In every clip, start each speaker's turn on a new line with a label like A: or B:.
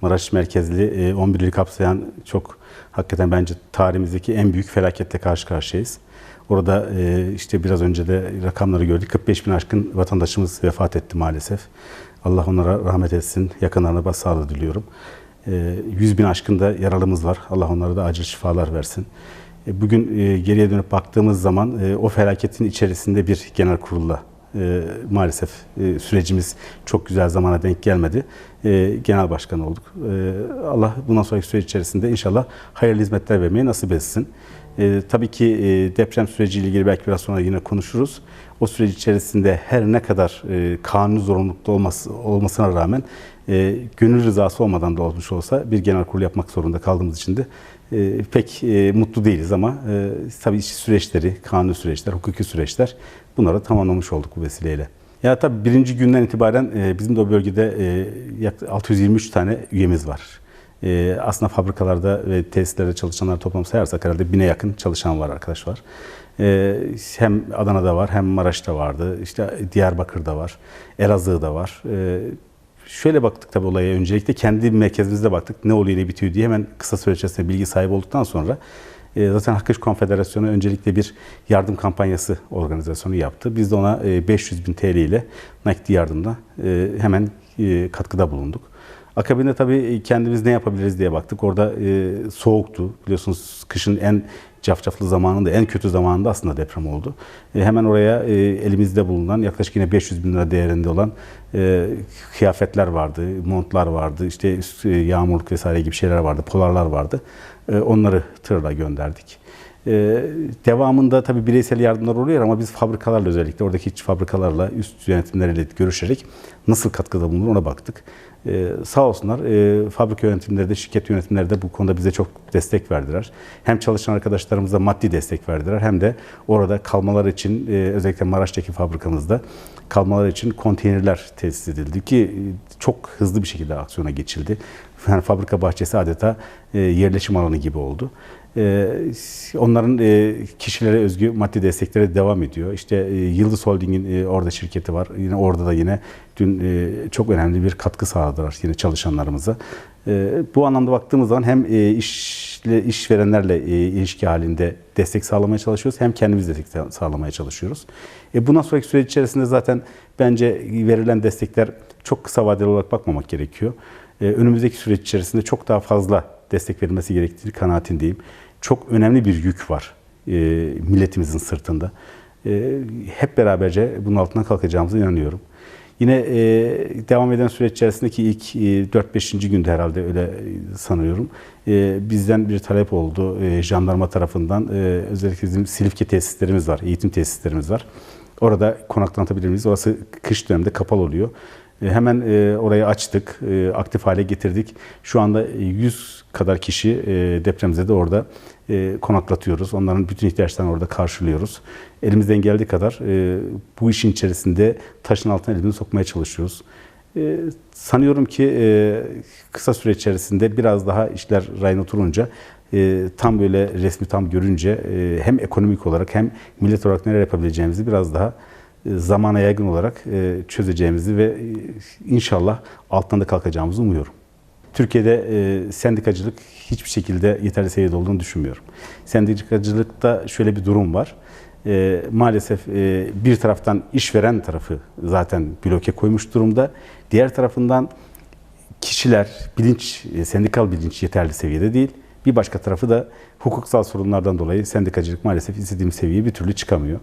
A: Maraş merkezli e, 11 ili kapsayan çok hakikaten bence tarihimizdeki en büyük felaketle karşı karşıyayız. Orada e, işte biraz önce de rakamları gördük. 45 bin aşkın vatandaşımız vefat etti maalesef. Allah onlara rahmet etsin. Yakınlarına başsağlığı diliyorum. E, 100 bin aşkın da yaralımız var. Allah onlara da acil şifalar versin. E, Bugün e, geriye dönüp baktığımız zaman e, o felaketin içerisinde bir genel kurulla e, maalesef e, sürecimiz çok güzel zamana denk gelmedi. E, genel başkan olduk. E, Allah bundan sonraki süreç içerisinde inşallah hayırlı hizmetler vermeyi nasip etsin. E, tabii ki e, deprem süreciyle ilgili belki biraz sonra yine konuşuruz. O süreç içerisinde her ne kadar e, kanuni zorunlulukta olması, olmasına rağmen e, gönül rızası olmadan da olmuş olsa bir genel kurul yapmak zorunda kaldığımız için de e, pek e, mutlu değiliz ama e, tabii süreçleri, kanuni süreçler, hukuki süreçler bunları tamamlamış olduk bu vesileyle. Ya tabii birinci günden itibaren e, bizim de o bölgede e, yaklaşık 623 tane üyemiz var. E, aslında fabrikalarda ve tesislerde çalışanlar toplam sayarsak herhalde bine yakın çalışan var, arkadaş var. E, hem Adana'da var hem Maraş'ta vardı, işte Diyarbakır'da var, Elazığ'da var. E, Şöyle baktık tabii olaya öncelikle kendi merkezimizde baktık ne oluyor ne bitiyor diye hemen kısa süre içerisinde bilgi sahibi olduktan sonra e, zaten Hakkı İş Konfederasyonu öncelikle bir yardım kampanyası organizasyonu yaptı. Biz de ona e, 500 bin TL ile nakdi yardımla e, hemen e, katkıda bulunduk. Akabinde tabii kendimiz ne yapabiliriz diye baktık. Orada e, soğuktu. Biliyorsunuz kışın en cafcaflı zamanında, en kötü zamanında aslında deprem oldu. E, hemen oraya e, elimizde bulunan yaklaşık yine 500 bin lira değerinde olan e, kıyafetler vardı, montlar vardı, işte e, yağmurluk vesaire gibi şeyler vardı, polarlar vardı. E, onları tırla gönderdik. E, devamında tabii bireysel yardımlar oluyor ama biz fabrikalarla özellikle oradaki fabrikalarla, üst yönetimleriyle görüşerek nasıl katkıda bulunur ona baktık. Ee, sağ olsunlar e, fabrika yönetimleri de şirket yönetimleri de bu konuda bize çok destek verdiler. Hem çalışan arkadaşlarımıza maddi destek verdiler hem de orada kalmalar için e, özellikle Maraş'taki fabrikamızda kalmalar için konteynerler tesis edildi ki e, çok hızlı bir şekilde aksiyona geçildi. Yani fabrika bahçesi adeta e, yerleşim alanı gibi oldu. Ee, onların e, kişilere özgü maddi destekleri devam ediyor. İşte e, Yıldız Holding'in e, orada şirketi var. Yine orada da yine dün çok önemli bir katkı sağladılar yine çalışanlarımıza. Bu anlamda baktığımız zaman hem işle, işverenlerle ilişki halinde destek sağlamaya çalışıyoruz hem kendimiz destek sağlamaya çalışıyoruz. Bundan sonraki süreç içerisinde zaten bence verilen destekler çok kısa vadeli olarak bakmamak gerekiyor. Önümüzdeki süreç içerisinde çok daha fazla destek verilmesi gerektiği kanaatindeyim. Çok önemli bir yük var e, milletimizin sırtında. E, hep beraberce bunun altından kalkacağımıza inanıyorum. Yine e, devam eden süreç içerisindeki ilk e, 4-5. günde herhalde öyle sanıyorum. E, bizden bir talep oldu e, jandarma tarafından. E, özellikle bizim Silifke tesislerimiz var, eğitim tesislerimiz var. Orada konaklanabilir miyiz? Orası kış döneminde kapalı oluyor. E, hemen e, orayı açtık, e, aktif hale getirdik. Şu anda 100 kadar kişi depremzede orada konaklatıyoruz. Onların bütün ihtiyaçlarını orada karşılıyoruz. Elimizden geldiği kadar bu işin içerisinde taşın altına elimizi sokmaya çalışıyoruz. Sanıyorum ki kısa süre içerisinde biraz daha işler rayına oturunca tam böyle resmi tam görünce hem ekonomik olarak hem millet olarak neler yapabileceğimizi biraz daha zamana yaygın olarak e, çözeceğimizi ve e, inşallah alttan da kalkacağımızı umuyorum. Türkiye'de e, sendikacılık hiçbir şekilde yeterli seviyede olduğunu düşünmüyorum. Sendikacılıkta şöyle bir durum var. Maalesef bir taraftan işveren tarafı zaten bloke koymuş durumda. Diğer tarafından kişiler, bilinç, sendikal bilinç yeterli seviyede değil. Bir başka tarafı da hukuksal sorunlardan dolayı sendikacılık maalesef istediğim seviyeye bir türlü çıkamıyor.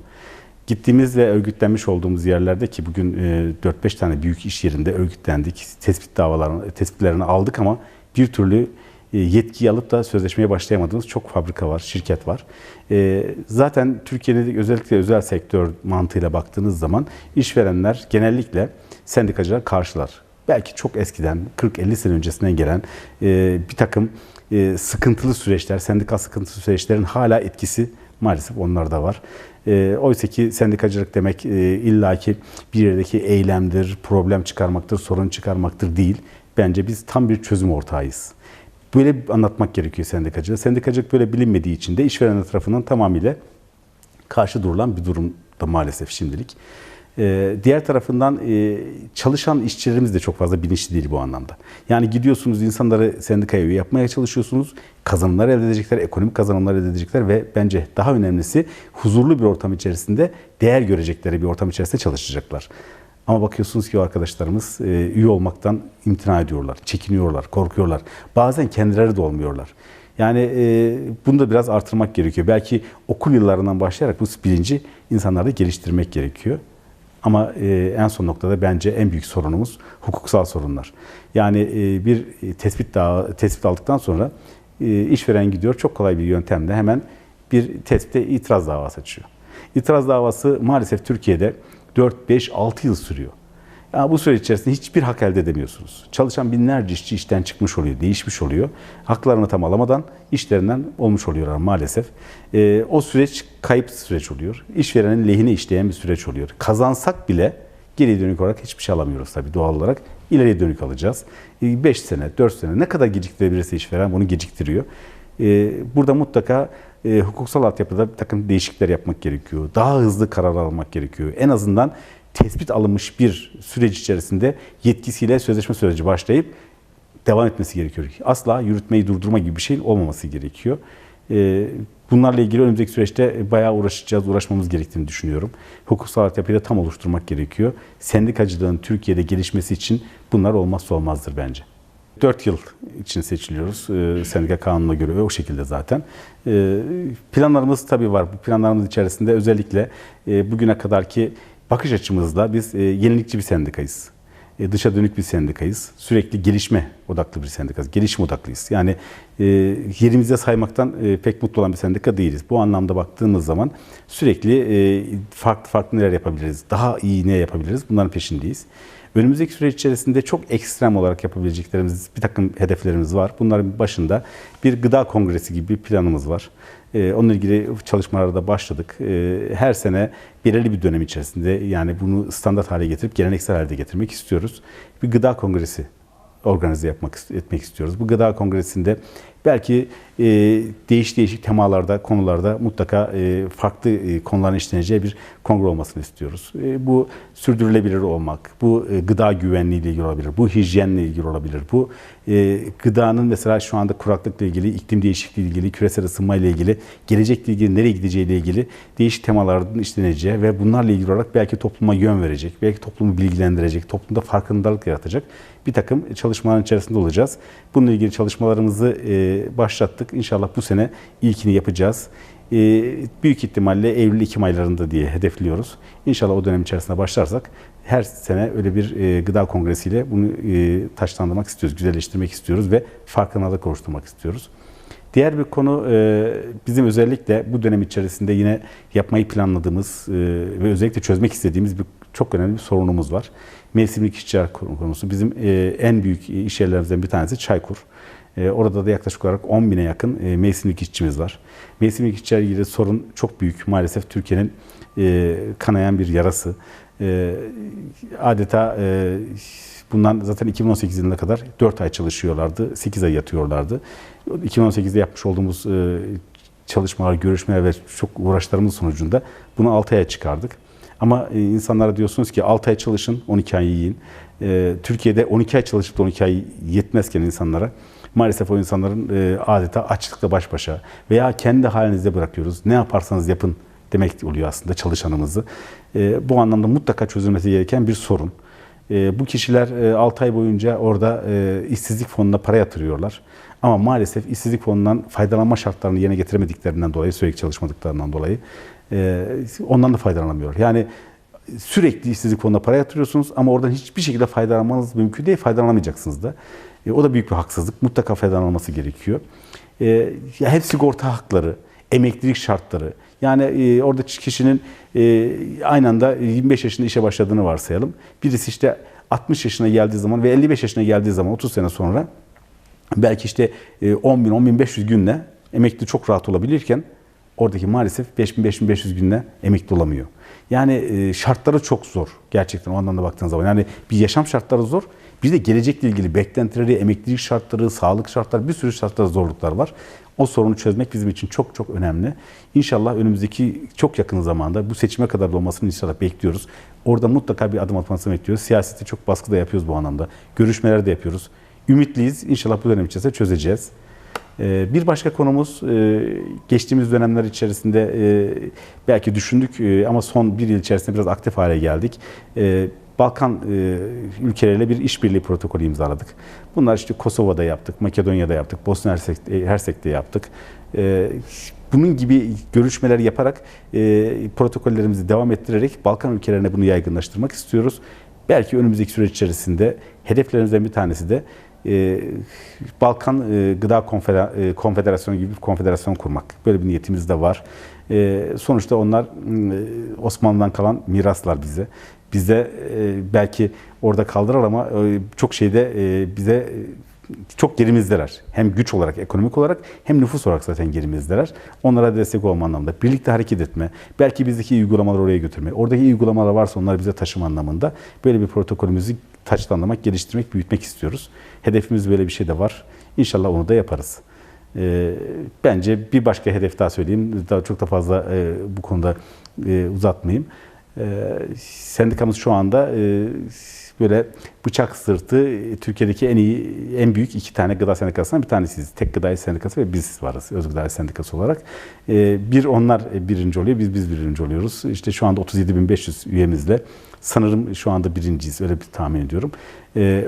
A: Gittiğimiz ve örgütlenmiş olduğumuz yerlerde ki bugün 4-5 e, tane büyük iş yerinde örgütlendik. Tespit davalarını, tespitlerini aldık ama bir türlü e, yetki alıp da sözleşmeye başlayamadığımız çok fabrika var, şirket var. E, zaten Türkiye'de özellikle özel sektör mantığıyla baktığınız zaman işverenler genellikle sendikacılar karşılar. Belki çok eskiden 40-50 sene öncesinden gelen bir takım sıkıntılı süreçler, sendikal sıkıntılı süreçlerin hala etkisi maalesef onlarda var. E, Oysa ki sendikacılık demek e, illaki bir yerdeki eylemdir, problem çıkarmaktır, sorun çıkarmaktır değil. Bence biz tam bir çözüm ortağıyız. Böyle anlatmak gerekiyor sendikacılığı. Sendikacılık böyle bilinmediği için de işveren tarafından tamamıyla karşı durulan bir durumda maalesef şimdilik. Ee, diğer tarafından e, çalışan işçilerimiz de çok fazla bilinçli değil bu anlamda. Yani gidiyorsunuz insanları sendikaya üye yapmaya çalışıyorsunuz. Kazanımlar elde edecekler, ekonomik kazanımlar elde edecekler ve bence daha önemlisi huzurlu bir ortam içerisinde değer görecekleri bir ortam içerisinde çalışacaklar. Ama bakıyorsunuz ki o arkadaşlarımız e, üye olmaktan imtina ediyorlar, çekiniyorlar, korkuyorlar. Bazen kendileri de olmuyorlar. Yani e, bunu da biraz artırmak gerekiyor. Belki okul yıllarından başlayarak bu bilinci insanlarda geliştirmek gerekiyor. Ama e, en son noktada bence en büyük sorunumuz hukuksal sorunlar. Yani e, bir tespit daha tespit aldıktan sonra e, işveren gidiyor çok kolay bir yöntemle hemen bir tespite itiraz davası açıyor. İtiraz davası maalesef Türkiye'de 4, 5, 6 yıl sürüyor. Bu süreç içerisinde hiçbir hak elde edemiyorsunuz. Çalışan binlerce işçi işten çıkmış oluyor, değişmiş oluyor. Haklarını tam alamadan işlerinden olmuş oluyorlar maalesef. E, o süreç kayıp süreç oluyor. İşverenin lehine işleyen bir süreç oluyor. Kazansak bile geri dönük olarak hiçbir şey alamıyoruz tabii doğal olarak. İleriye dönük alacağız. 5 sene, 4 sene ne kadar geciktirebilirse işveren bunu geciktiriyor. E, burada mutlaka e, hukuksal altyapıda bir takım değişiklikler yapmak gerekiyor. Daha hızlı karar almak gerekiyor. En azından tespit alınmış bir süreç içerisinde yetkisiyle sözleşme süreci başlayıp devam etmesi gerekiyor. Asla yürütmeyi durdurma gibi bir şeyin olmaması gerekiyor. Ee, bunlarla ilgili önümüzdeki süreçte bayağı uğraşacağız, uğraşmamız gerektiğini düşünüyorum. Hukuksal altyapıyı da tam oluşturmak gerekiyor. Sendikacılığın Türkiye'de gelişmesi için bunlar olmazsa olmazdır bence. 4 yıl için seçiliyoruz. E, sendika kanununa göre ve o şekilde zaten. E, planlarımız tabii var. Bu planlarımız içerisinde özellikle e, bugüne kadarki bakış açımızla biz e, yenilikçi bir sendikayız. E, dışa dönük bir sendikayız. Sürekli gelişme odaklı bir sendikayız. Gelişim odaklıyız. Yani e, yerimize saymaktan e, pek mutlu olan bir sendika değiliz. Bu anlamda baktığımız zaman sürekli e, farklı farklı neler yapabiliriz, daha iyi ne yapabiliriz bunların peşindeyiz. Önümüzdeki süreç içerisinde çok ekstrem olarak yapabileceklerimiz bir takım hedeflerimiz var. Bunların başında bir gıda kongresi gibi bir planımız var. Ee, onunla ilgili çalışmalara da başladık. Ee, her sene belirli bir dönem içerisinde yani bunu standart hale getirip geleneksel hale getirmek istiyoruz. Bir gıda kongresi organize yapmak etmek istiyoruz. Bu gıda kongresinde belki e, değiş değişik temalarda, konularda mutlaka e, farklı e, konuların işleneceği bir kongre olmasını istiyoruz. E, bu sürdürülebilir olmak, bu e, gıda güvenliği ile ilgili olabilir, bu hijyenle ilgili olabilir, bu e, gıdanın mesela şu anda kuraklıkla ilgili, iklim değişikliği ile ilgili, küresel ısınma ile ilgili, gelecekle ilgili, nereye gideceği ile ilgili değişik temaların işleneceği ve bunlarla ilgili olarak belki topluma yön verecek, belki toplumu bilgilendirecek, toplumda farkındalık yaratacak bir takım çalışmaların içerisinde olacağız. Bununla ilgili çalışmalarımızı e, başlattık. İnşallah bu sene ilkini yapacağız. E, büyük ihtimalle Eylül-Ekim aylarında diye hedefliyoruz. İnşallah o dönem içerisinde başlarsak her sene öyle bir e, gıda kongresiyle bunu e, taşlandırmak istiyoruz, güzelleştirmek istiyoruz ve farkındalık oluşturmak istiyoruz. Diğer bir konu e, bizim özellikle bu dönem içerisinde yine yapmayı planladığımız ve özellikle çözmek istediğimiz bir çok önemli bir sorunumuz var. Mevsimlik işçiler konusu. Bizim en büyük iş yerlerimizden bir tanesi Çaykur. Orada da yaklaşık olarak 10 bine yakın mevsimlik işçimiz var. Mevsimlik işçilerle ilgili sorun çok büyük. Maalesef Türkiye'nin kanayan bir yarası. Adeta bundan zaten 2018 yılına kadar 4 ay çalışıyorlardı, 8 ay yatıyorlardı. 2018'de yapmış olduğumuz çalışmalar, görüşmeler ve çok uğraşlarımız sonucunda bunu 6 aya çıkardık. Ama e, insanlara diyorsunuz ki 6 ay çalışın, 12 ay yiyin. E, Türkiye'de 12 ay çalışıp da 12 ay yetmezken insanlara maalesef o insanların e, adeta açlıkla baş başa veya kendi halinizde bırakıyoruz. Ne yaparsanız yapın demek oluyor aslında çalışanımızı. Bu anlamda mutlaka çözülmesi gereken bir sorun. Bu kişiler 6 ay boyunca orada işsizlik fonuna para yatırıyorlar. Ama maalesef işsizlik fonundan faydalanma şartlarını yerine getiremediklerinden dolayı, sürekli çalışmadıklarından dolayı ondan da faydalanamıyor. Yani sürekli işsizlik fonuna para yatırıyorsunuz ama oradan hiçbir şekilde faydalanmanız mümkün değil, faydalanamayacaksınız da. E, o da büyük bir haksızlık. Mutlaka faydalanılması gerekiyor. E, ya hep sigorta hakları, emeklilik şartları. Yani e, orada kişinin e, aynı anda 25 yaşında işe başladığını varsayalım. Birisi işte 60 yaşına geldiği zaman ve 55 yaşına geldiği zaman 30 sene sonra belki işte 10 bin, 10 bin 500 günle emekli çok rahat olabilirken oradaki maalesef 5000-5500 günle emekli olamıyor. Yani e, şartları çok zor gerçekten o anlamda baktığınız zaman. Yani bir yaşam şartları zor. Bir de gelecekle ilgili beklentileri, emeklilik şartları, sağlık şartları bir sürü şartları zorluklar var. O sorunu çözmek bizim için çok çok önemli. İnşallah önümüzdeki çok yakın zamanda bu seçime kadar da olmasını inşallah bekliyoruz. Orada mutlaka bir adım atmasını bekliyoruz. Siyaseti çok baskı da yapıyoruz bu anlamda. Görüşmeler de yapıyoruz. Ümitliyiz. İnşallah bu dönem içerisinde çözeceğiz. Ee, Bir başka konumuz e, geçtiğimiz dönemler içerisinde e, belki düşündük e, ama son bir yıl içerisinde biraz aktif hale geldik. Balkan e, ülkeleriyle bir işbirliği protokolü imzaladık. Bunlar işte Kosova'da yaptık, Makedonya'da yaptık, Bosna e, Hersek'te yaptık. E, Bunun gibi görüşmeler yaparak e, protokollerimizi devam ettirerek Balkan ülkelerine bunu yaygınlaştırmak istiyoruz. Belki önümüzdeki süreç içerisinde hedeflerimizden bir tanesi de e, Balkan e, Gıda e, Konfederasyonu gibi bir konfederasyon kurmak. Böyle bir niyetimiz de var. Sonuçta onlar Osmanlı'dan kalan miraslar bize. Bize e, belki orada kaldırar ama çok şeyde bize çok gerimizdeler. Hem güç olarak, ekonomik olarak hem nüfus olarak zaten gerimizdeler. Onlara destek olma anlamında. Birlikte hareket etme. Belki bizdeki uygulamaları oraya götürme. Oradaki uygulamalar varsa onları bize taşıma anlamında. Böyle bir protokolümüzü taçlanlamak, geliştirmek, büyütmek istiyoruz. Hedefimiz böyle bir şey de var. İnşallah onu da yaparız. Ee, bence bir başka hedef daha söyleyeyim. Daha çok da fazla e, bu konuda e, uzatmayayım. Ee, sendikamız şu anda e, böyle bıçak sırtı e, Türkiye'deki en iyi, en büyük iki tane gıda sendikasından bir tanesiyiz. Tek Gıda Sendikası ve biz varız Öz Gıda Sendikası olarak. Ee, bir onlar birinci oluyor, biz biz birinci oluyoruz. İşte şu anda 37.500 üyemizle sanırım şu anda birinciyiz öyle bir tahmin ediyorum.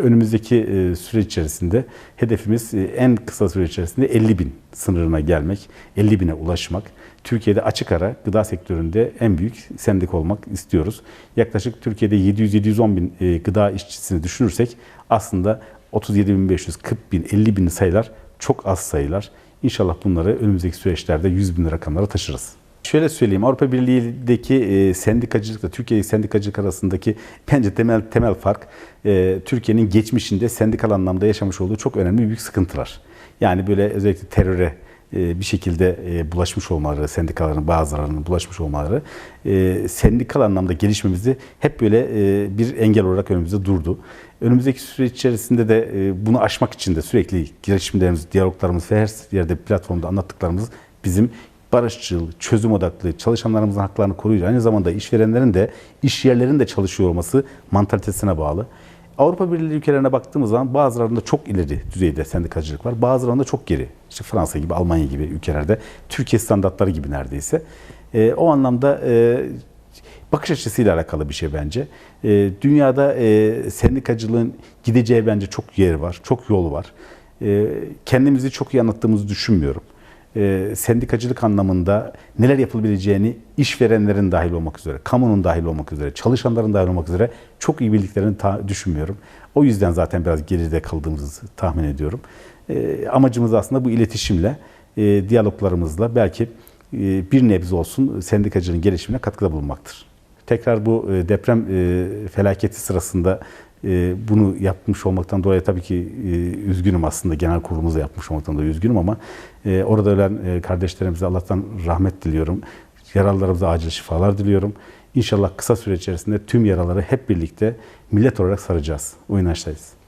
A: Önümüzdeki e, süre içerisinde hedefimiz e, en kısa süre içerisinde 50 bin sınırına gelmek, 50 bine ulaşmak. Türkiye'de açık ara gıda sektöründe en büyük sendik olmak istiyoruz. Yaklaşık Türkiye'de 700-710 bin e, gıda işçisini düşünürsek aslında 37.500, 40 bin, 50 bin sayılar çok az sayılar. İnşallah bunları önümüzdeki süreçlerde 100 bin rakamlara taşırız. Şöyle söyleyeyim Avrupa Birliği'deki e, sendikacılıkla Türkiye sendikacılık arasındaki bence temel temel fark e, Türkiye'nin geçmişinde sendikal anlamda yaşamış olduğu çok önemli büyük sıkıntılar. Yani böyle özellikle teröre e, bir şekilde e, bulaşmış olmaları, sendikaların bazılarının bulaşmış olmaları e, sendikal anlamda gelişmemizi hep böyle bir engel olarak önümüzde durdu. Önümüzdeki süreç içerisinde de bunu aşmak için de sürekli girişimlerimiz, diyaloglarımız ve her yerde platformda anlattıklarımız bizim barışçıl, çözüm odaklı, çalışanlarımızın haklarını koruyucu, aynı zamanda işverenlerin de iş yerlerinin de çalışıyor olması mantalitesine bağlı. Avrupa Birliği ülkelerine baktığımız zaman bazılarında çok ileri düzeyde sendikacılık var. Bazılarında çok geri. İşte Fransa gibi, Almanya gibi ülkelerde Türkiye standartları gibi neredeyse. E, o anlamda e, bakış açısıyla alakalı bir şey bence. E, dünyada e, sendikacılığın gideceği bence çok yer var, çok yol var. E, kendimizi çok iyi anlattığımızı düşünmüyorum e, sendikacılık anlamında neler yapılabileceğini işverenlerin dahil olmak üzere, kamunun dahil olmak üzere, çalışanların dahil olmak üzere çok iyi bildiklerini düşünmüyorum. O yüzden zaten biraz geride kaldığımızı tahmin ediyorum. E, amacımız aslında bu iletişimle, e, diyaloglarımızla belki e, bir nebze olsun sendikacılığın gelişimine katkıda bulunmaktır. Tekrar bu e, deprem e, felaketi sırasında bunu yapmış olmaktan dolayı tabii ki e, üzgünüm aslında genel kurulumuzda yapmış olmaktan dolayı üzgünüm ama e, orada ölen e, kardeşlerimize Allah'tan rahmet diliyorum. Yaralılarımıza acil şifalar diliyorum. İnşallah kısa süre içerisinde tüm yaraları hep birlikte millet olarak saracağız. O inançtayız.